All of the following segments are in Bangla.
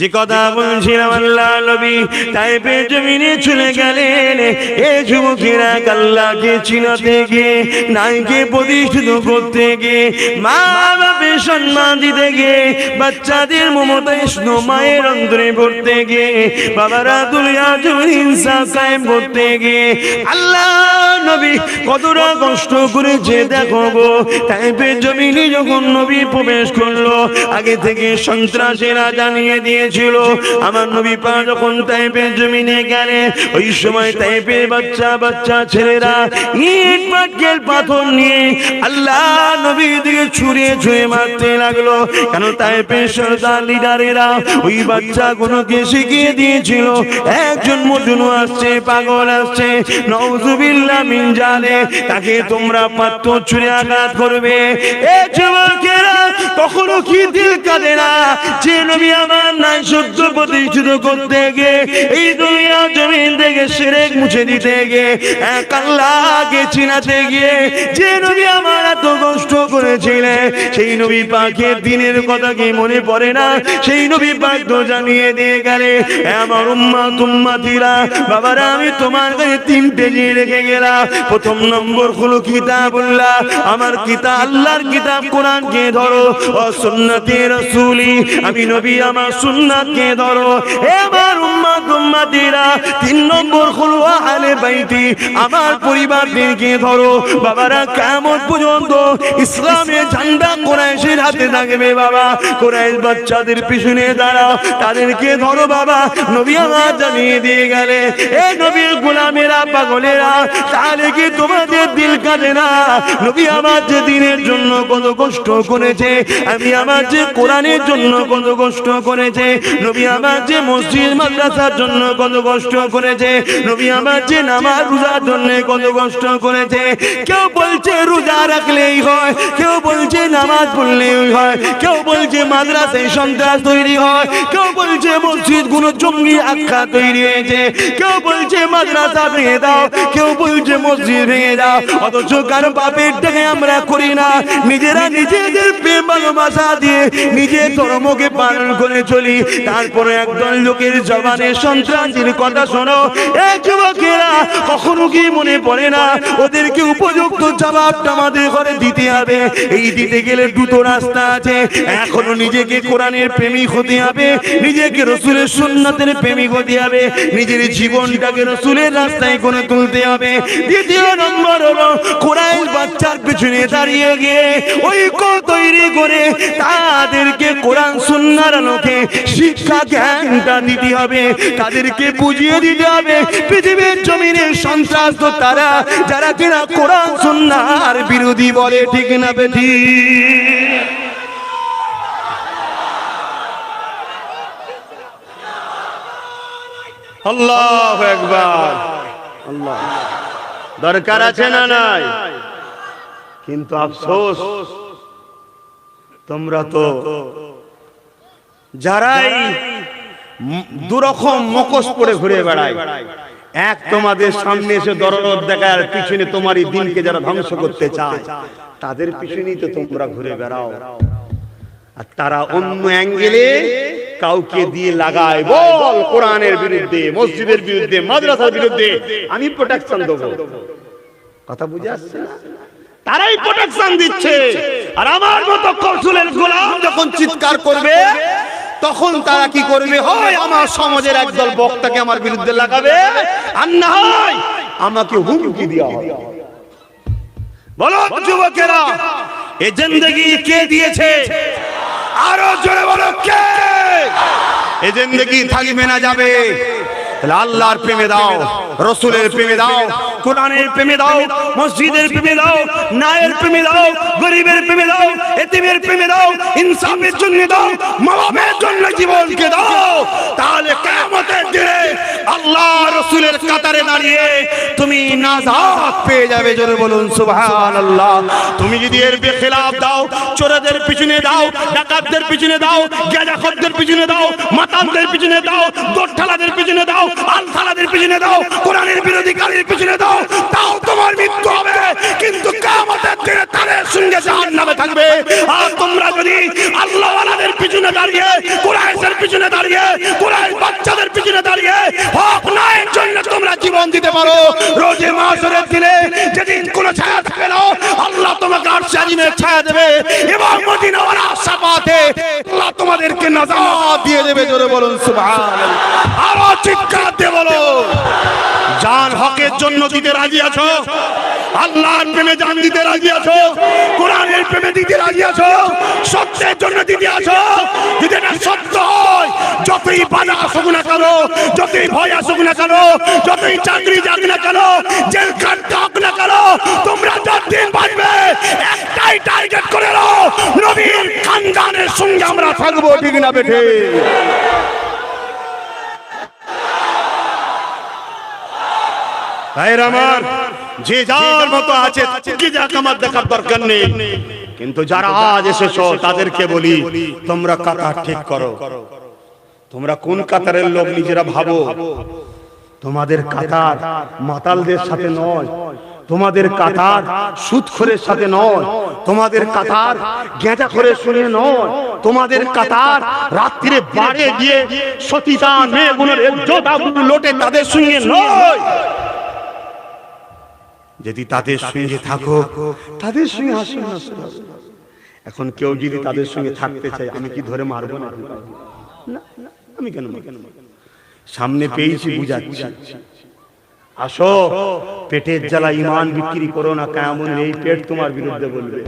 যে কথা বলছিলাম আল্লাহ নবী তাইপে জমিনে চলে গেলেন। এ যুবকেরা আল্লাহকে চিনাতে গিয়ে, নাইকে প্রতিষ্ঠিত করতে গিয়ে মা বাপের সম্মান দিতে গিয়ে, বাচ্চাদের মমতায় স্নো মায়ের অন্তরে পড়তে গিয়ে, বাবারা দুনিয়া জমিন ইনসাফ কায়েম করতে গিয়ে, আল্লাহ নবী কতটা কষ্ট করেছে দেখো গো। তাইপে জমিনে যখন নবী প্রবেশ করল, আগে থেকে সন্ত্রাসীরা জানিয়ে দিয়েছিল আমার নবী পা যখন তাইপে জমিনে গেলে, ওই সময় তাইপে বাচ্চা বাচ্চা ছেলেরা ইট, পাটকেল, পাথর নিয়ে আল্লাহ নবী দিকে ছুঁড়ে ছুঁড়ে মারতে লাগল। কেন তাইপে সরদার লিডারেরা ওই বাচ্চা গুলোকে শিখিয়ে দিয়েছিল, একজন মজনু আসছে, পাগল আসছে, নওজুবিল্লাহ মিন জানে তাকে তোমরা পাত্র ছুঁড়ে আঘাত করবে। এ যুবকেরা, কখনো কি দিল কাঁদে না? যে নবী আমার প্রতিষ্ঠিত করতে এই দুনিয়া জমিন থেকে মুছে দিতে চিনাতে গিয়ে, যে নবী আমার এত কষ্ট করেছিলেন সেই নবী পাকের দিনের কথা কি মনে পড়ে না? সেই নবী পাক তো জানিয়ে দিয়ে গেলে আমার উম্মা তুম্মাতিরা বাবারা, আমি তোমার কাছে তিনটে নিয়ে রেখে গেলাম। প্রথম নম্বর হলো কিতাবুল্লাহ। আমার কিতাব আল্লাহর কিতাব কোরআনকে ধরো। ও সুন্নতি রাসূলি, আমি নবী আমার সুন্নাতকে ধরো। আমার উম্মত উম্মতিরা তিন নম্বর আহলে বাইতি, আমার ধরো। বাবারা, কেমন পর্যন্ত ঝান্ডা হাতে থাকবে বাবা। বাচ্চাদের পিছনে দাঁড়াও, তাদেরকে ধরো বাবা। নবী আমার জানিয়ে দিয়ে গেলে, এ নবীর গোলামেরা, পাগলেরা, তাহলে কি তোমাদের দিল কাঁদে না? নবী আমার যে দিনের জন্য কত কষ্ট করেছে, আমি আমার যে কোরআনের জন্য কত কষ্ট করেছে নবী আমার যে মসজিদ মাদ্রাসার জন্য কত কষ্ট করেছে। নবী আমার যে নামাজ রোজার জন্য কত কষ্ট করেছে। কেউ বলছে রোজা রাখলেই হয়, কেউ বলছে নামাজ পড়লেই হয়, কেউ বলছে মাদ্রাসায় সন্ত্রাস তৈরি হয়, কেউ বলছে মসজিদগুলো জঙ্গি আখ্যা তৈরি হয়েছে। কেউ বলছে মাদ্রাসা ভেঙে দাও, কেউ বলছে মসজিদ ভেঙে দাও। অথচ কারও আমরা করি না। নিজেরা নিজেদের প্রেম ভালোবাসা দিয়ে নিজের ধর্মকে পালন করে চলি। তারপরে একদল লোকের জবানে সন্ত্রাসীর কথা শোনো। এই যুবকেরা কখনো কি মনে পড়ে না? ওদেরকে উপযুক্ত জবাবটা আমাদের ঘরে দিতে হবে। এই দিতে গেলে দুটো রাস্তা আছে। এখনও নিজেকে কোরআনের প্রেমিক হতে হবে, নিজেকে রসুলের সুন্নাতের প্রেমিক হতে হবে, নিজের জীবনটাকে রসুলের রাস্তায় করে তুলতে হবে। দ্বিতীয় নম্বর হলো, কোরআন বাচ্চার পিছনে দাঁড়িয়ে গিয়ে ঐক্য তৈরি করে তাদেরকে কোরআন সুন্নার আলোকে শিক্ষা জ্ঞানটা দিতে হবে তাদেরকে বুঝিয়ে দিতে হবে। পৃথিবীর জমিনের সন্ত্রাস তো তারা যারা কিনা কোরআন সুন্নার বিরোধী বলে ঠিক না বেঠি আল্লাহ একবার আল্লাহ। দরকার আছে না নাই? কিন্তু আফসোস তোমরা তো যারাই দুরকম মুখোশ পরে ঘুরে বেড়ায় এক তোমাদের সামনে এসে দরদ দেখার পিছনে তোমারই দিনকে যারা ধ্বংস করতে চায় তাদের পিছনেই তো তোমরা ঘুরে বেড়াও। আর তারা অন্য অ্যাঙ্গেলে কাউকে দিয়ে লাগায় বল কোরআনের বিরুদ্ধে মসজিদের বিরুদ্ধে মাদ্রাসার বিরুদ্ধে আমি প্রোটেকশন দেবো। কথা বুঝে আসছে না? তারাই প্রোটেকশন দিচ্ছে। আর আমার মতো কৌশলের গোলাম যখন চিৎকার করবে তখন তারা কি করবে? হয় আমার সমাজের একদল বক্তাকে আমার বিরুদ্ধে লাগাবে আর না হয় আমাকে হুমকি দেওয়া হবে। বলো যুবকেরা এ জিন্দগি কে দিয়েছে? আরও জোরে বলো কে? এ জিন্দগি থাকবে না যাবে। তাহলে আল্লাহর প্রেমে দাও, রসুলের প্রেমে দাও, কোরআনের প্রেমে দাও, মসজিদের প্রেমে দাও, নায়ের প্রেমে দাও, গরিবের প্রেমে দাও, এতিমের প্রেমে দাও, ইনসাফের জন্য দাও মাবাবের জন্য জীবনকে দাও। তাহলে কিয়ামতের দিনে আল্লাহ রসুলের কাতারে দাঁড়িয়ে তুমি নাজাত পেয়ে যাবে, জোরে বলুন, সুবহানাল্লাহ। তুমি যদি এর বেখিলাফ দাও, চোরদের পিছনে দাও, ডাকাতদের পিছনে দাও, গেজাখতদের পিছনে দাও, মাতালদের পিছনে দাও দোঠালাদের পিছনে দাও আলথালাদের পিছনে দাও কোরআনের বিরোধী কালীর পিছনে দাও তাও তোমার মৃত্যু হবে। কিন্তু কিয়ামতের মুমিনরা তাদের সঙ্গে জাহান্নামে থাকবে। আর তোমরা যদি আল্লাহ ওয়ালাদের পিছনে দাঁড়িয়ে, কুরাইশের পিছনে দাঁড়িয়ে, কুরাইশ বাচ্চাদের পিছনে দাঁড়িয়ে হক নায়ের জন্য তোমরা জীবন দিতে পারো। রোজে মাসরের দিনে যেদিন কোনো ছায়া থাকে না, আল্লাহ তোমাকে আরশে আজিমের ছায়া দেবে এবং মদিনা ওয়ালা সাফাতে আল্লাহ তোমাদেরকে নাজাত দিয়ে দেবে, জোরে বলুন, সুবহানাল্লাহ। আরও চিৎকার দিয়ে বলো। যার হকের জন্য দিতে রাজি আছো আল্লাহর প্রেমে জান দিতে রাজি আছো? কোরআনের প্রেমে দিতে রাজি আছো? সত্যের জন্য দিতে আছো? যদি না সত্য হয়, যতই বাধা আসুক না কেন, যতই ভয় আসুক না কেন, যতই চাকরি যাক না কেন জেল কাটতে হোক না কেন, তোমরা যতদিন বাঁচবে, একটাই টার্গেট করে নাও। নবীর খানদানের সঙ্গে আমরা থাকব, ঠিক না বেঠে? ভাইয়ের আমার যে যার মতো আছে কি যাক আমার দেখার দরকার নেই। কিন্তু যারা আজ এসেছ তাদেরকে বলি তোমরা কাতার ঠিক করো। তোমরা কোন কাতারের লোক নিজেরা ভাবো? তোমাদের কাতার মাতালদের সাথে নয়। তোমাদের কাতার সুদখোরের সাথে নয়। তোমাদের কাতার গেঁজা করে শুনে নয়। তোমাদের কাতার রাত্রিরে বাড়ে গিয়ে সতীতা ইজ্জত আবরু লোটে তাদের সঙ্গে নয়। যদি তাদের সঙ্গে থাকো তাদের সঙ্গে হাসি হাসি হাসি। এখন কেউ যদি তাদের সঙ্গে থাকতে চায় আমি কি ধরে মারবো না, আমি কেন সামনে পেয়েছি বুঝাচ্ছি। আসো পেটের জ্বালা ইমান বিক্রি করো না কেমন এই পেট তোমার বিরুদ্ধে বলবে।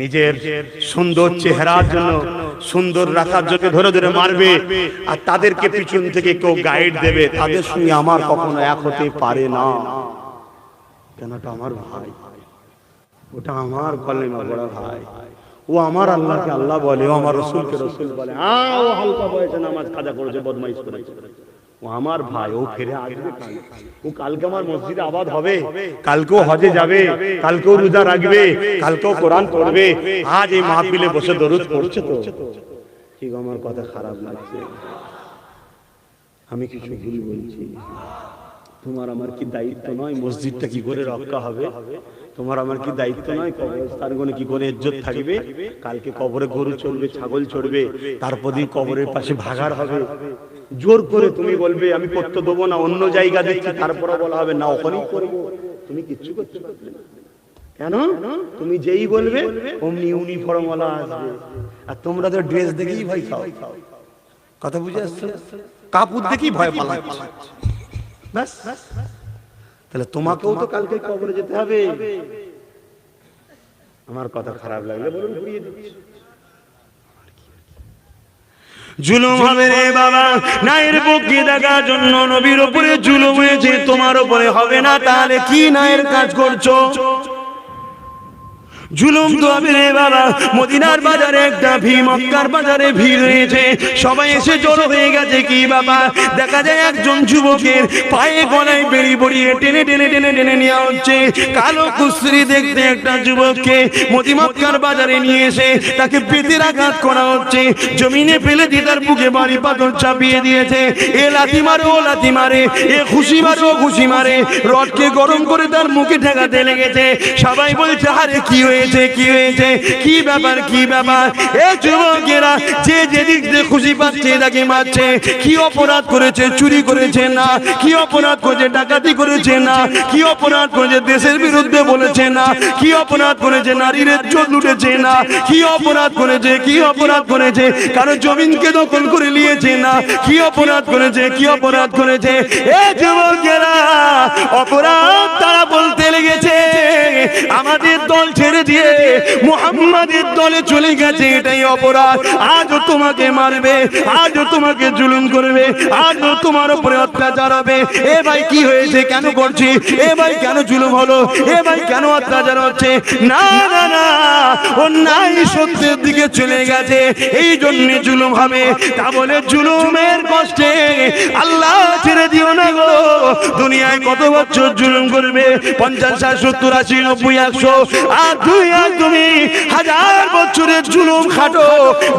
নিজের সুন্দর চেহারার জন্য সুন্দর রাখার জন্য ধরে ধরে মারবে। আর তাদেরকে পিছন থেকে কেউ গাইড দেবে তাদের সঙ্গে আমার কখনো এক হতে পারে না। আমার ভাই? ওটা আমার কলেমা বড় ভাই। ও আমার আল্লাহকে আল্লাহ বলে, ও আমার রসুলকে রসুল বলে। ও হালকা বয়সে নামাজ কাজা করেছে, বদমাইশ করেছে। ও আমার ভাই, ও ফিরে আসবে ও কালকে আমার মসজিদে আবাদ হবে। হজে যাবে, কালকেও রোজা রাখবে, কালকেও কোরআন পড়বে। আজ এই মাহফিলে বসে দরুদ পড়ছে তো। ঠিক আমার কথা খারাপ লাগছে। আমি কিছু ভুল বলছি। তোমার আমার কি দায়িত্ব নয়? মসজিদটা কি করে রক্ষা হবে? তোমার আমার কি দায়িত্ব নয়? কবরস্থানগুলো কি করে ইজ্জত থাকবে? কালকে কবরে গরু চলবে ছাগল চড়বে, তারপর কবরের পাশে ভাগার হবে। জোর করে তুমি বলবে, আমি করতে দেবো না, অন্য জায়গা দিচ্ছি তারপরে বলা হবে, না, ওখানেই করব। তুমি কিচ্ছু করতে পারবে না। কেন? তুমি যেই বলবে, অমনি ইউনিফর্ম ওয়ালা আসবে। আর তোমরা তো ড্রেস দেখেই ভয় খাও কথা বুঝে আসছো? কাপড় দেখেই ভয় পালাচ্ছ। ব্যাস। তাহলে তোমাকেও তো কালকে কবরে যেতে হবে। আমার কথা খারাপ লাগলে বলুন ঘুরিয়ে দিচ্ছি। জুলুম হবে রে বাবা। নায়ের পক্ষে দেখার জন্য নবীর উপরে জুলুম হয়েছে তোমার উপরে হবে না। তাহলে কি নায়ের কাজ করছ? জুলুম তো হবে রে বাবা মদিনার বাজারে একটা ভিড় মক্কার বাজারে ভিড় হয়েছে সবাই এসে জড়ো হয়ে গেছে কি বাবা? দেখা যায় একজন যুবকের পায়ে গলায় বেড়ি বড়িয়ে টেনে টেনে টেনে টেনে নেওয়া হচ্ছে। কালো কুস্ত্রি দেখতে একটা যুবককে মদি মক্কার বাজারে নিয়ে এসে তাকে পেতের আঘাত করা হচ্ছে। জমিনে ফেলে দিয়ে তার বুকে বাড়ি পাথর চাপিয়ে দিয়েছে। এ লাথি মারে ও লাথি মারে। এ খুশি মারে ও খুশি মারে। রডকে গরম করে তার মুখে ঠেকাতে লেগেছে। সবাই বলছে আরে কি হয়েছে, কি হয়েছে? কি ব্যাপার কি ব্যাপার? এ যুবকেরা যে যেদিক দিয়ে খুশি পাচ্ছে তাকে মারছে। কি অপরাধ করেছে, চুরি করেছে না? কি অপরাধ করেছে, ডাকাতি করেছে না? কি অপরাধ করেছে, দেশের বিরুদ্ধে বলেছে না? কি অপরাধ করেছে, নারীর ইজ্জত লুটেছে না? কি অপরাধ করেছে, কি অপরাধ করেছে? কারও জমিনকে দখল করে নিয়েছে না? কি অপরাধ করেছে, কি অপরাধ করেছে? এ যুবকেরা, অপরাধ তারা বলতে লেগেছে। আমাদের দল ছেড়ে দিয়ে মুহাম্মাদের দলে চলে গেছে, এটাই অপরাধ। আজও তোমাকে মারবে, আজও তোমাকে জুলুম করবে, আজও তোমার উপরে অত্যাচার হবে। এ ভাই কি হয়েছে, কেন করছি? এ ভাই কেন জুলুম হলো? এ ভাই কেন অত্যাচার হচ্ছে? না না না নাই সত্যের দিকে চলে গেছে, এই জন্য জুলুম হবে। তা বলে জুলুমের কষ্টে আল্লাহ ছেড়ে দিও না গো। দুনিয়ায় কত বছর জুলুম করবে? পঞ্চাশ, ষাট, সত্তর, আশি একশো আর দুই তুমি হাজার বছরের জুলুম খাটো।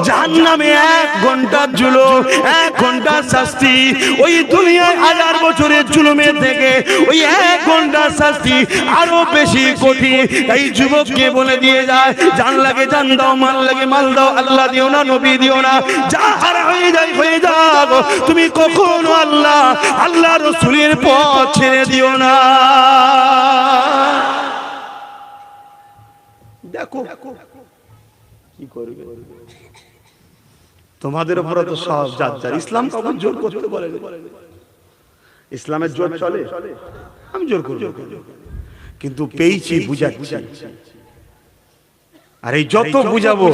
যার নামে এক ঘণ্টার জুলুম, এক ঘণ্টার শাস্তি। ওই হাজার বছরের জুলুমের থেকে ওই এক ঘণ্টার শাস্তি আরও বেশি কঠিন। এই যুবককে বলে দিয়ে যায়, জান লাগে, জান দাও, মাল লাগে, মাল দাও, আল্লাহ দিও না, নবী দিও না। যা হারা হয়ে যায়, হয়ে গো তুমি কখনো আল্লাহ আল্লাহ রসুলের পথ ছেড়ে দিও না। দেখো। কি করবে? তোমাদের উপরে তো সব যার যার ইসলাম কখন জোর করতে পারে ইসলামের জোর চলে? আমি জোর করব। কিন্তু পেয়েছি বুঝাচ্ছি। আর এই যত বুঝাবো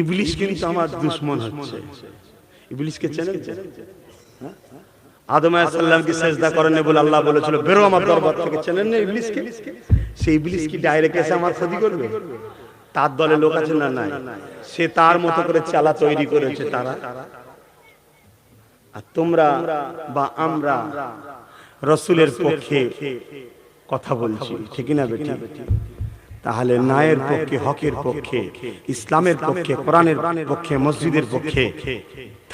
ইবলিশ কিন্তু আমার দুশ্মন হচ্ছে। ইবলিশকে চেনেন? হ্যাঁ? আদম সেজদা করেন বলে আল্লাহ বলেছিল, বেরো আমার দরবার থেকে, চেনেন না সেই ডাইরেক্ট এসে আমার ক্ষতি করবে? তার দলে লোক আছে না নাই? সে তার মতো করে চালা তৈরি করেছে তারা। আর তোমরা বা আমরা রসুলের পক্ষে কথা বলছি, ঠিক না বেটি? তাহলে ন্যায়ের পক্ষে, হকের পক্ষে, ইসলামের পক্ষে, কোরআনের পক্ষে, মসজিদের পক্ষে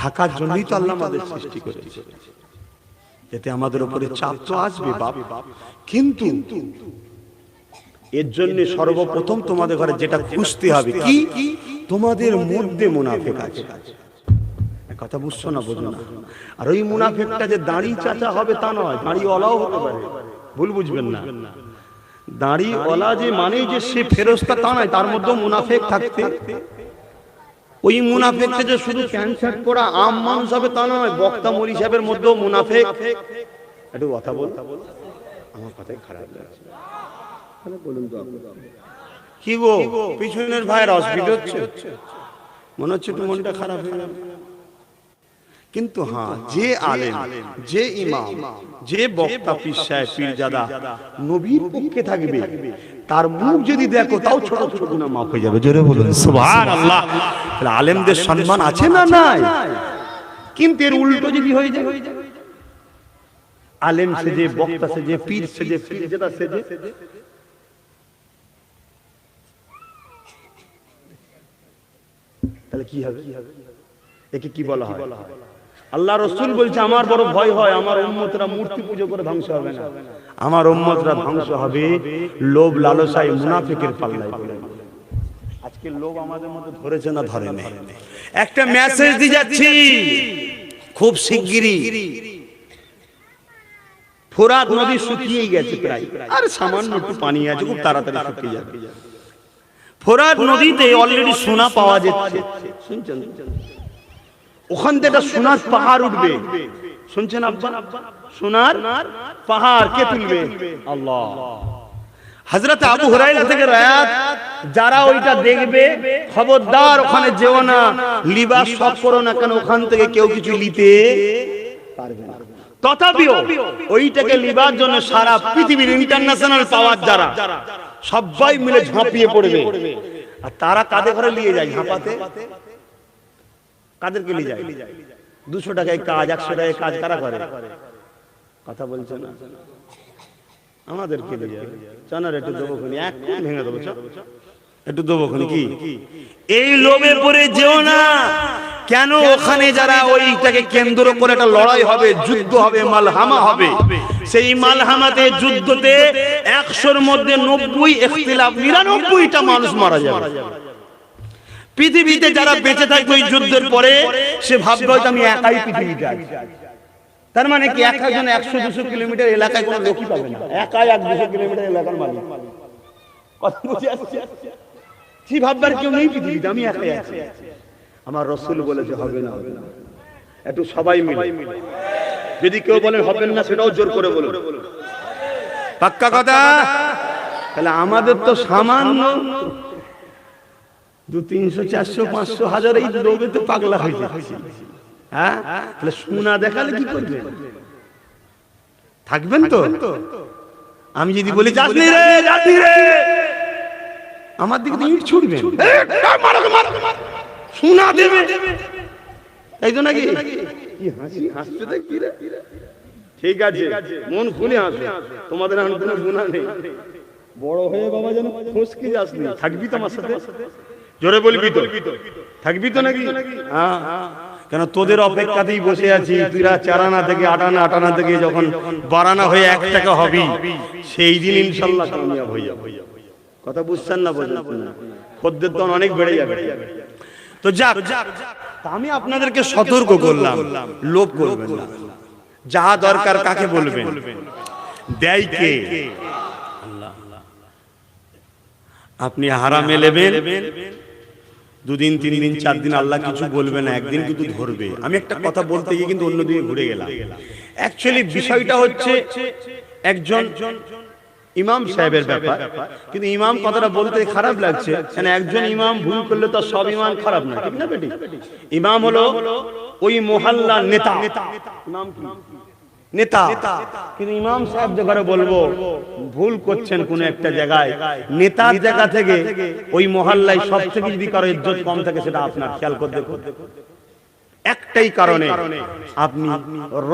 থাকার জন্যই তো আল্লাহ আমাদের সৃষ্টি করেছে। এতে আমাদের উপরে চাপ তো আসবে বাপ। কিন্তু এর জন্য সর্বপ্রথম তোমাদের ঘরে যেটা খুঁজতে হবে কি? তোমাদের মধ্যে মুনাফেক আছে। কথা বুঝছ না বোঝো না। আর ওই মুনাফেকটা যে দাঁড়ি চাচা হবে তা নয় দাঁড়ি ওলাও হতে পারে। ভুল বুঝবেন না। দাঁড়ি ওলা যে মানে যে সে ফেরস্তা তা নয় তার মধ্যে মুনাফেক থাকতে। ওই মুনাফেকটা যে শুধু ক্যান্সার পড়া আম মানুষ হবে তা নয়, বক্তা মরি সাহেবের মধ্যেও মুনাফেক। একটু কথা বল। আমার কথাই খারাপ লাগছে। কি গো? পিছনের ভাইয়ের অসুবিধা হচ্ছে? মনে হচ্ছে একটু মনটা খারাপ হয়ে যাবে কিন্তু হ্যাঁ যে আলেম, যে ইমাম, যে বক্তা পীর সাহেব, পীরজাদা, নবীর পক্ষে থাকবে তার মুখ যদি দেখো তাও ছোট ছোট গুণা মাফ হয়ে যাবে জোরে বলুন। সুবহানাল্লাহ। তাহলে আলেমদের সম্মান আছে না নাই? কিন্তু এর উল্টো যদি হয়ে যায়? আলেম সেজে বক্তা সেজে পীর সেজে। পীরজাদা সেজে তাহলে কি হবে? একে কি বলা হয়? আল্লাহ রসুল বলছে, আমার বড় ভয় হয়, আমার উম্মতরা মূর্তি পুজো করে ধ্বংস হবে না। আমার উম্মতরা ধ্বংস হবে লোভ লালসায় মুনাফিকের পাল্লায় আজকে আমাদের মধ্যে ধরেছে না ধরে একটা মেসেজ দিয়ে যাচ্ছি, খুব শিগগিরই। ফোরাত নদী শুকিয়ে গেছে প্রায়। আর সামান্য একটু পানি আছে, খুব তাড়াতাড়ি শুকিয়ে যাবে। ফোরাত নদীতে অলরেডি সোনা পাওয়া যাচ্ছে। শুনছেন? ওখান থেকে সোনার পাহাড় উঠবে। শুনছেন আব্বা? সোনার পাহাড় কে তুলবে? আল্লাহ। আবু থেকে রায়াত, যারা ওইটা দেখবে, খবরদার, ওখানে যেও না, লিবাস সব করো না কেন, ওখান থেকে কেউ কিছু নিতে পারবে না। তথাপিও ওইটাকে লিবার জন্য সারা পৃথিবীর ইন্টারন্যাশনাল পাওয়ার যারা, সবাই মিলে ঝাঁপিয়ে পড়বে। আর তারা কাঁধে ঘরে নিয়ে যায়, ঝাঁপাতে? কাদেরকে নিয়ে যায়? দুশো টাকায় কাজ একশো টাকায় কাজ কারা করে? কথা বলছে না? যায়। চনার একটু দেবো খুনি এক ভেঙে দেবো একটু দেবো খুনি কি? এই লোভে পড়ে যেও না। কেন ওখানে যারা ওইটাকে কেন্দ্র করে একটা লড়াই হবে যুদ্ধ হবে মালহামা হবে সেই মালহামাতে যুদ্ধতে একশোর মধ্যে নব্বই এখতিলাফ নিরানব্বইটা মানুষ মারা যাবে। পৃথিবীতে যারা বেঁচে থাকবে ওই যুদ্ধের পরে সে ভাববে হয়তো আমি একাই পৃথিবীতে আছি তার মানে কি এক একজন একশো দুশো কিলোমিটার এলাকায় কোনো লোকই পাবে না। একাই এক দুশো কিলোমিটার এলাকার মালিক। কথা বুঝে আসছে? কি ভাববার কেউ নেই পৃথিবীতে? আমি একাই আছি। আমার রসুল বলেছে হবে না হবে না। একটু সবাই মিলে। যদি কেউ বলে হবেন না সেটাও জোর করে বলো পাক্কা কথা? তাহলে আমাদের তো সামান্য দু তিনশো চারশো পাঁচশো হাজার এই লোভে তো পাগলা হয়ে যাচ্ছে। হ্যাঁ? তাহলে সোনা দেখালে কি করবেন থাকবেন তো? আমি যদি বলি যাসনি রে যাসনি রে! আমার দিকে ইট মারো। সোনা দেবে। তাই তো নাকি? হাসি হাসছে তো রে? ঠিক আছে। মন খুলে হাসবে তোমাদের আর কোনো গুণা নেই। বড় হয়ে বাবা যেন ফসকে যাসনি থাকবি তো আমার সাথে? জোরে বলবি তো থাকবি তো নাকি? হ্যাঁ। কেন তোদের অপেক্ষাতেই বসে আছি। তুইরা চারানা থেকে আটানা আটানা থেকে যখন বারানা হয়ে এক টাকা হবি সেই দিন ইনশাল্লাহ কামিয়াব হয়ে যাবে। কথা বুঝছেন না বোঝেন খদ্দের তো অনেক বেড়ে যাবে। তো যাক আমি আপনাদেরকে সতর্ক করলাম। লোভ করবেন না। যাহা দরকার কাকে বলবেন? দেয় কে? আল্লাহ। আপনি হারামে নেবেন দুদিন তিন দিন চার দিন আল্লাহ কিছু বলবে না, একদিন কিন্তু ধরবে। আমি একটা কথা বলতে গিয়ে কিন্তু অন্যদিকে ঘুরে গেলাম। অ্যাকচুয়ালি বিষয়টা হচ্ছে একজন ইমাম সাহেবের ব্যাপার। কিন্তু ইমাম কথাটা বলতে খারাপ লাগছে। কেন একজন ইমাম ভুল করলে তো সব ইমাম খারাপ না, ঠিক না বেটি? ইমাম হলো ওই মহল্লার নেতা। ইমাম? নেতা। কিন্তু ইমাম সাহেব যেখানে বলব ভুল করছেন কোন একটা জায়গায়। নেতার জায়গা থেকে ওই মহল্লায় সব থেকে যদি কারও ইজ্জত কম থাকে সেটা আপনার খেয়াল করে দেখুন একটাই কারণে আপনি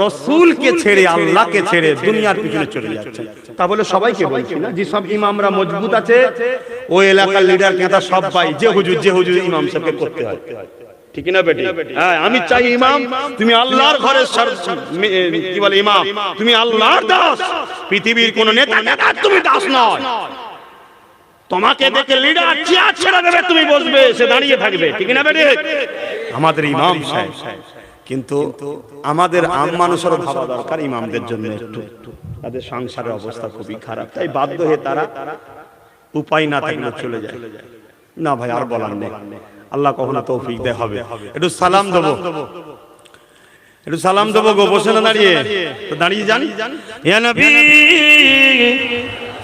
রসুলকে ছেড়ে আল্লাহকে ছেড়ে দুনিয়ার পিছনে চলে যাচ্ছেন। তা বলে সবাইকে বলছি না যে সব ইমামরা মজবুত আছে ওই এলাকার লিডার নেতা সবাই যে হুজুর যে হুজুর ইমাম সাহেবকে করতে হয়। ঠিক না বেটি? হ্যাঁ আমি চাই ইমাম, তুমি আল্লাহর ঘরের কি বলে, ইমাম, তুমি আল্লাহর দাস। পৃথিবীর কোন নেতা নেতা তুমি দাস নয়। তোমাকে দেখে লিডার চেয়ার ছেড়ে দেবে, তুমি বসবে, সে দাঁড়িয়ে থাকবে। ঠিক না বেটি? আমাদের ইমাম সাহেব, কিন্তু আমাদের আম মানুষেরও ভাবা দরকার ইমামদের জন্য একটু। তাদের সংসারের অবস্থা খুবই খারাপ, তাই বাধ্য হয়ে তারা উপায় না থাকলে চলে যায়। না ভাই, আর বলার নেই। আল্লাহ কখনো তৌফিক দেয় হবে। একটু সালাম দেবো। একটু সালাম দেবো গো বসে না দাঁড়িয়ে। তো দাঁড়িয়ে জানি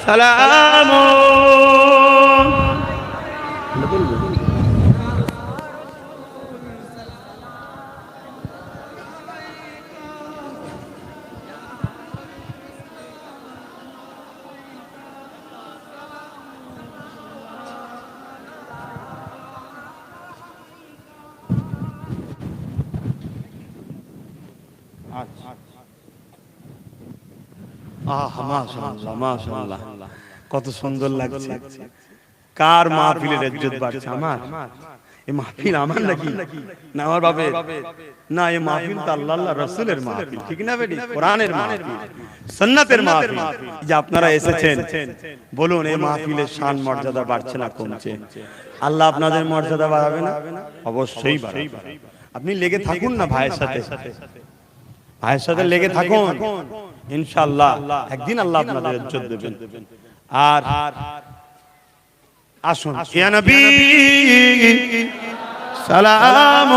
সালাম। আহ মাশাআল্লাহ মাশাআল্লাহ। কত সুন্দর লাগছে। কার মাহফিলের ইজ্জত বাড়ছে আমার? এই মাহফিল আমার নাকি? না আমার বাবে না এই মাহফিল তো আল্লাহ আল্লাহ রাসূলের মাহফিল। ঠিক না বেটি? কোরআনের মাহফিল। সুন্নাতের মাহফিল। যে আপনারা এসেছেন। বলুন এই মাহফিলের শান মর্যাদা বাড়ছে না কমছে? আল্লাহ আপনাদের মর্যাদা বাড়াবে না? অবশ্যই বাড়াবে। আপনি লেগে থাকুন না ভাইয়ের সাথে। ভাইয়ের সাথে লেগে থাকুন। ইনশাআল্লাহ। একদিন আল্লাহ আপনাদের ইজ্জত দেবেন। আর আসুন। ইয়া নবী। সালাম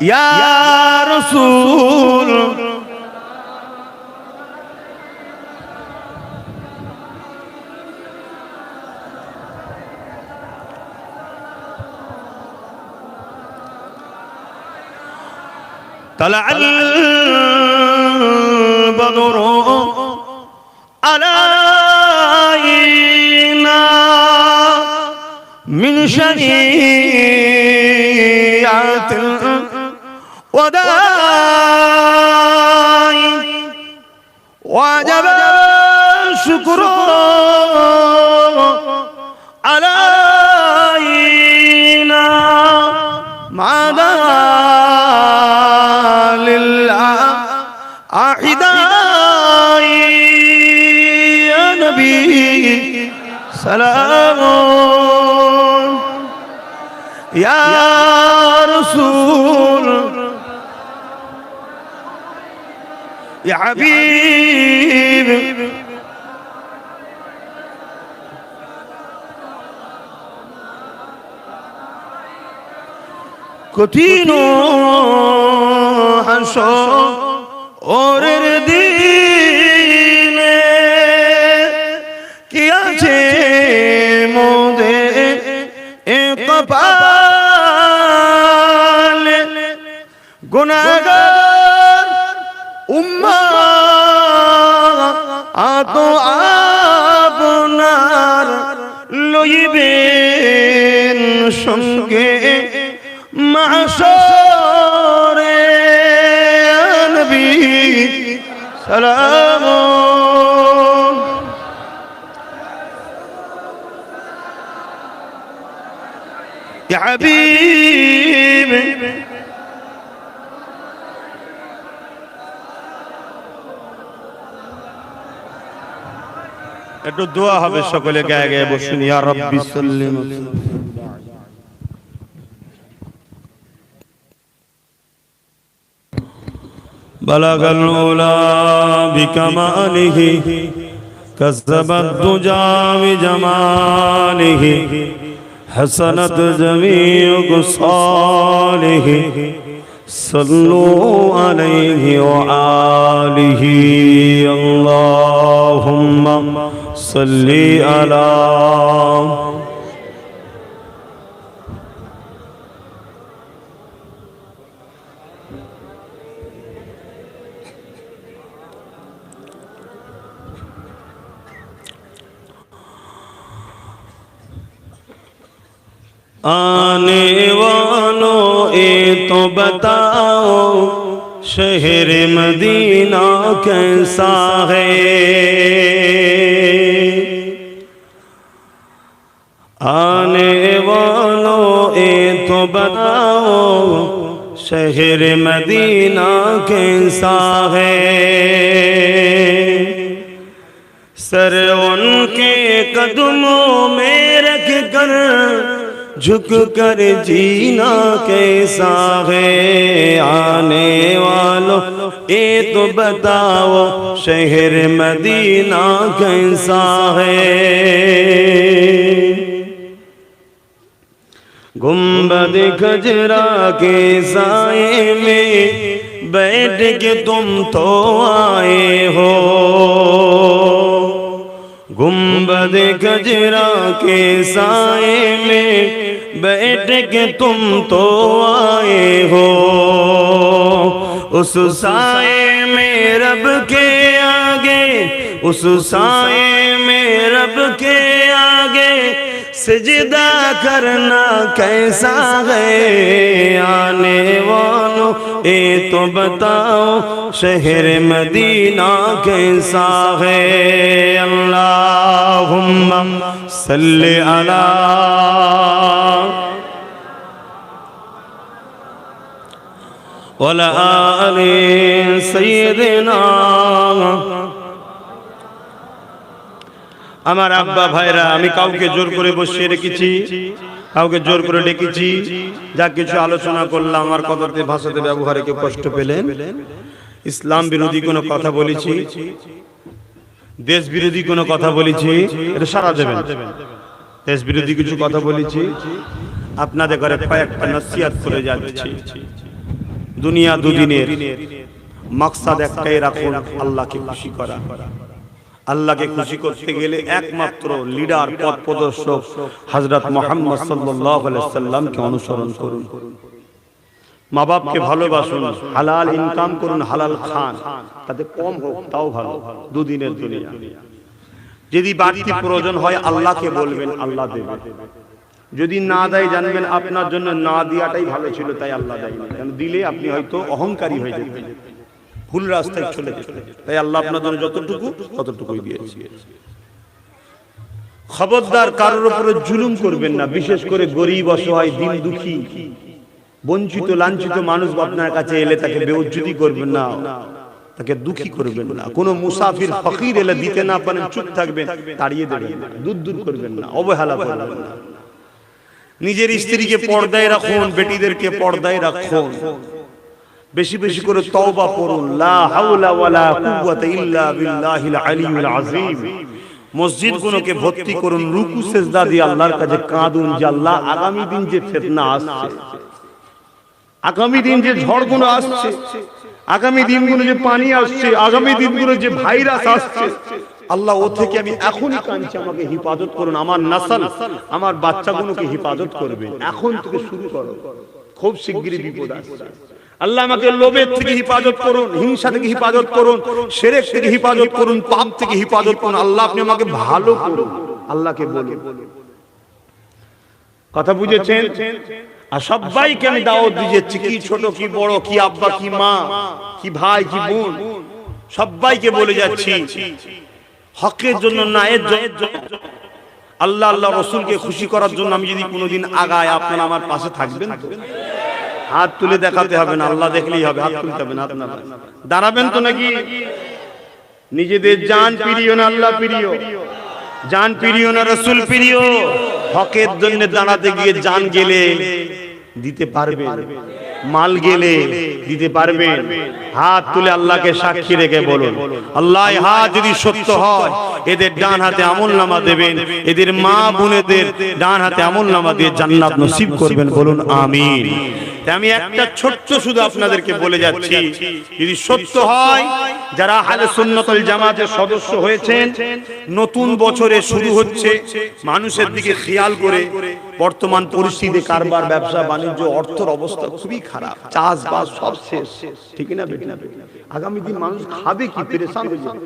ইয়া রাসূল। طلع البدر علينا من شنيعة الوداع. وجب الشكر سلام يا رسول. يا حبيبي كتينو حنشو أوريري গুনাগার উম্মা আত আপনার লইবেন সঙ্গে মাসরে নবী সালাম يا حبيبي একটু দোয়া হবে সকলে গায়ে গায়ে বসুন ইয়া রব্বি সাল্লিম بلغ الأولى بكماله كذب الدجى بجماله حسنت جميع خصاله صلوا عليه وآله اللهم सल्ली अला। आने वालों ए तो बताओ। شہر مدینہ کیسا ہے آنے والوں اے تو بتاؤ شہر مدینہ کیسا ہے سر ان کے قدموں میں رکھ کر झुक कर जीना कैसा है? आने वालों, ये तो बताओ, शहर मदीना कैसा है? गुंबद खजरा के साए में बैठ के तुम तो आए हो। गुंबद गजरा के साए में बैठ के तुम तो आए हो। उस साए में रब के आगे, उस साए में रब के आगे سجدہ کرنا کیسا ہے آنے والوں اے تو بتاؤ شہر مدینہ کیسا ہے اللہم صلی اللہ ولا آل سیدنا আমার আব্বা ভাইরা, আমি কাউকে জোর করে বসিয়ে রেখেছি, কাউকে জোর করে ডেকেছি, যা কিছু আলোচনা করলাম, আমার কথাতে, ভাষাতে, ব্যবহারে কেউ কষ্ট পেলেন? ইসলাম বিরোধী কোনো কথা বলেছি? দেশ বিরোধী কোনো কথা বলেছি? এটা সারা দেবেন। দেশ বিরোধী কিছু কথা বলেছি? আপনাদের ঘরে কয়েকটা নসিহাত করে যাচ্ছি। দুনিয়া দুদিনের। মাকসাদ একটাই রাখুন, আল্লাহকে খুশি করা। আল্লাহকে খুশি করতে গেলে একমাত্র লিডার, পথ প্রদর্শক হজরত মোহাম্মদ সাল্লামকে অনুসরণ করুন। মা বাপকে ভালোবাসুন, হালাল ইনকাম করুন, হালাল খান। তাতে কম হোক, তাও ভালো, দুদিনের দুনিয়া। যদি বাড়তি প্রয়োজন হয়, আল্লাহকে বলবেন, আল্লাহ দেবে। যদি না দেয়, জানবেন আপনার জন্য না দেওয়াটাই ভালো ছিল, তাই আল্লাহ দেয় দিলে আপনি হয়তো অহংকারী হয়ে যেতেন। ভুল রাস্তায় চলে যেতেন তাই আল্লাহ জন্য যতটুকু, ততটুকুই দিয়েছে। খবরদার কারোর উপরে জুলুম করবেন না, বিশেষ করে গরিব, অসহায়, দিন দুঃখী, বঞ্চিত, লাঞ্ছিত মানুষ আপনার কাছে এলে তাকে বেউজ্জুতি করবেন না, তাকে দুঃখী করবেন না। কোনো মুসাফির ফকির এলে দিতে না পারেন, চুপ থাকবেন, তাড়িয়ে দেবেন দূর দূর করবেন না, অবহেলা করবেন না। নিজের স্ত্রীকে পর্দায় রাখুন, বেটিদেরকে পর্দায় রাখুন। বেশি বেশি করে তওবা পড়ুন। লা হাওলা ওয়ালা কুওয়াতা ইল্লা বিল্লাহিল আলিয়্যিল আযীম। মসজিদগুলোকে ভর্তি করুন রুকু সেজদা দিয়ে আল্লাহর কাছে কাঁদুন যে আল্লাহ আগামী দিন যে ফিতনা আসছে। আগামী দিন যে ঝড়গুলো আসছে আগামী দিনগুলো যে পানি আসছে আগামী দিনগুলো যে ভাইরাস আসছে। আল্লাহ ও থেকে আমি এখনই কাঁদছি আমাকে হিফাজত করুন। আমার নাসাল আমার বাচ্চাগুলোকে হিফাজত করবে। এখন থেকে শুরু করো। খুব শিগগিরই বিপদ আসছে আল্লাহ আমাকে লোভের থেকে হিফাজত করুন হিংসা থেকে হিফাজত করুন সেরেক থেকে হিফাজত করুন পাপ থেকে হিফাজত করুন। আল্লাহ আপনি আমাকে ভালো করুন আল্লাহকে বলুন। কথা বুঝেছেন? আর সবাইকে আমি দাওয়াত দিয়েছি কি ছোট কি বড় কি আব্বা কি মা কি ভাই কি বোন সবাইকে বলে যাচ্ছি। হকের জন্য ন্যায়ের জন্য। আল্লাহ আল্লাহ রসুলকে খুশি করার জন্য আমি যদি কোনোদিন আগায় আপনারা আমার পাশে থাকবেন? তো? হাত তুলে দেখাতে হবে না আল্লাহ দেখলেই হবে হাত তুলতে হবে না আপনারা। দাঁড়াবেন তো নাকি? নিজেদের জান প্রিয় না আল্লাহ প্রিয় জান প্রিয় না রসুল প্রিয় হকের জন্য দাঁড়াতে গিয়ে জান গেলে দিতে পারবে মাল গেলে দিতে পারবেন। হাত তুলে আল্লাহকে সাক্ষী রেখে বলুন। আল্লাহ হাত যদি সত্য হয় এদের ডান হাতে আমল নামা দেবেন। এদের মা বোনেদের ডান হাতে আমল নামা দিয়ে জান্নাত নসিব করবেন বলুন আমিন। তাই আমি একটা ছোট্ট শুধু আপনাদেরকে বলে যাচ্ছি। যদি সত্য হয় যারা আহলে সুন্নতুল জামাতের সদস্য হয়েছেন নতুন বছরে শুরু হচ্ছে মানুষের দিকে খেয়াল করে বর্তমান পরিস্থিতি কারবার ব্যবসা বাণিজ্য অর্থের অবস্থা খুবই খারাপ। চাষবাস সব শেষ। ঠিক না আগামী দিন মানুষ খাবে কি? পেরেশান হয়ে যাবে।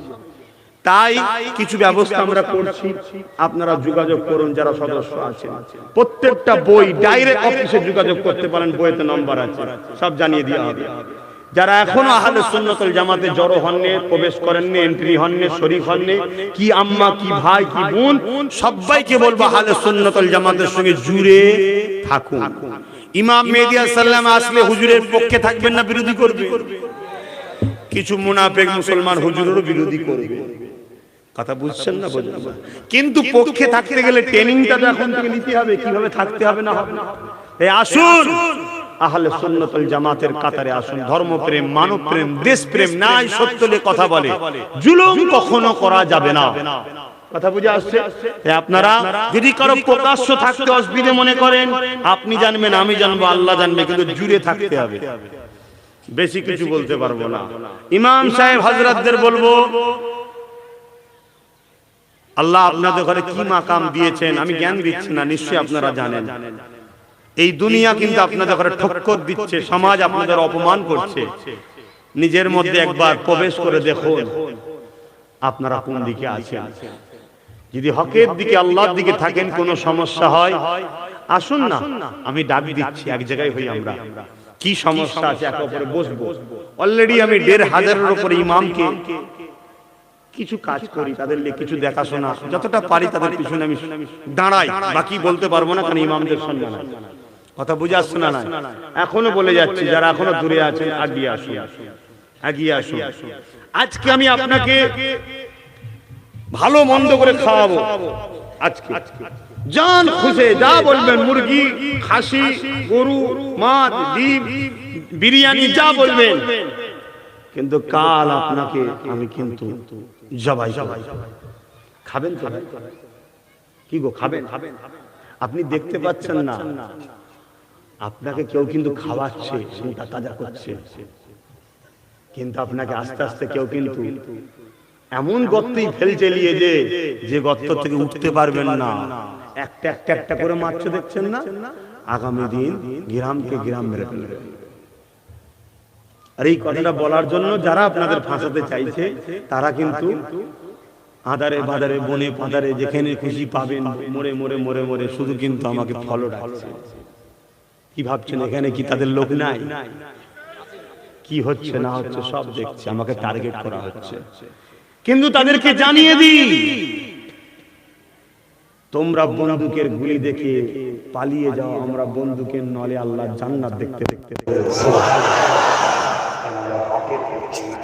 তাই কিছু ব্যবস্থা আমরা করছি। আপনারা যোগাযোগ করুন, যারা সদস্য আছেন। প্রত্যেকটা বই ডাইরেক্ট অফিসে যোগাযোগ করতে পারেন বইতে নম্বর আছে। সব জানিয়ে দেওয়া হবে। যারা এখনও আহলে সুন্নতুল জামাতে জড়ো হননি, প্রবেশ করেননি এন্ট্রি হননি শরীফ হননি, কি আম্মা, কি ভাই, কি বোন, সবাইকে বলব আহলে সুন্নতুল জামাতের সঙ্গে জুড়ে থাকুন। ইমাম মেহেদী সাল্লাম আসলে হুজুরের পক্ষে থাকবেন না, বিরোধী করবে? কিছু মুনাফেক মুসলমান হুজুরেরও বিরোধী করবে। কথা বুঝছেন না বোঝেন না? কিন্তু পক্ষে থাকতে গেলে ট্রেনিংটা তো এখন থেকে নিতে হবে কীভাবে থাকতে হবে না হবে? না এই আসুন। আহলে সুন্নতুল জামাতের কাতারে আসুন ধর্মপ্রেম মানবপ্রেম দেশপ্রেম নাই সত্যলে কথা বলে। জুলুম কখনো করা যাবে না। কথা বুঝে আসছে? আপনারা যদি কারও প্রকাশ্য থাকতে অসুবিধে মনে করেন আপনি জানবেন আমি জানব আল্লাহ জানবে কিন্তু জুড়ে থাকতে হবে। বেশি কিছু বলতে পারব না। ইমাম সাহেব হজরতদের বলব আল্লাহ আপনাদের ঘরে কি মাকাম দিয়েছেন? আমি জ্ঞান দিচ্ছি না, নিশ্চয়ই আপনারা জানেন। এই দুনিয়া কিন্তু আপনাদের ঘরে ঠক্কর দিচ্ছে, সমাজ আপনাদের অপমান করছে। নিজের মধ্যে একবার প্রবেশ করে দেখুন, আপনারা কোন দিকে আছেন? যদি হকের দিকে আল্লাহর দিকে থাকেন, কোনো সমস্যা হয়? আসুন না, আমি ডাক দিচ্ছি, এক জায়গায় হই আমরা। কি সমস্যা আছে? একে অপরে বসবো। অলরেডি আমি দেড় হাজারের উপরে ইমামকে কিছু কাজ করি তাদের কিছু দেখাশোনা। যতটা পারি তাদের পিছনে আমি দাঁড়াই বাকি বলতে পারব না কারণ ইমামদের সম্মান। কথা বুঝে আসছে না না এখনও বলে যাচ্ছি যারা এখনও দূরে আছেন আগিয়ে আসুন। আগিয়ে আসুন। আজকে আমি আপনাকে ভালো মন্দ করে খাওয়াবো। আজকে। জান খুশে যা বলবেন মুরগি খাসি গরু মাছ ডিম বিরিয়ানি যা বলবেন। কিন্তু কাল আপনাকে আমি কিন্তু জবাই জবাই খাবেন তো? কি গো, খাবেন? খাবেন আপনি দেখতে পাচ্ছেন না। আপনাকে কেউ কিন্তু খাওয়াচ্ছে, সেটা তাজা করছে। কিন্তু আপনাকে আস্তে আস্তে কেউ কিন্তু এমন গর্তেই ফেলছে নিয়ে যে যে গর্ত থেকে উঠতে পারবেন না। একটা একটা একটা করে মারছে, দেখছেন না? আগামী দিন গ্রামকে গ্রাম মেরে ফেলবে। আর এই কথাটা বলার জন্য যারা আপনাদের ফাঁসাতে চাইছে, তারা কিন্তু আদারে বাদারে, বনে পাদারে, যেখানে খুশি পাবেন, মরে মরে মরে মরে শুধু কিন্তু আমাকে ফলো ডাকছে। কি ভাবছেন, এখানে কি তাদের লোক নাই? কি হচ্ছে, না হচ্ছে, সব দেখছে, আমাকে টার্গেট করা হচ্ছে। কিন্তু তাদেরকে জানিয়ে দিই, তোমরা বন্দুকের গুলি দেখে পালিয়ে যাও, আমরা বন্দুকের নলে আল্লাহ জান্নাত দেখতে দেখতে। you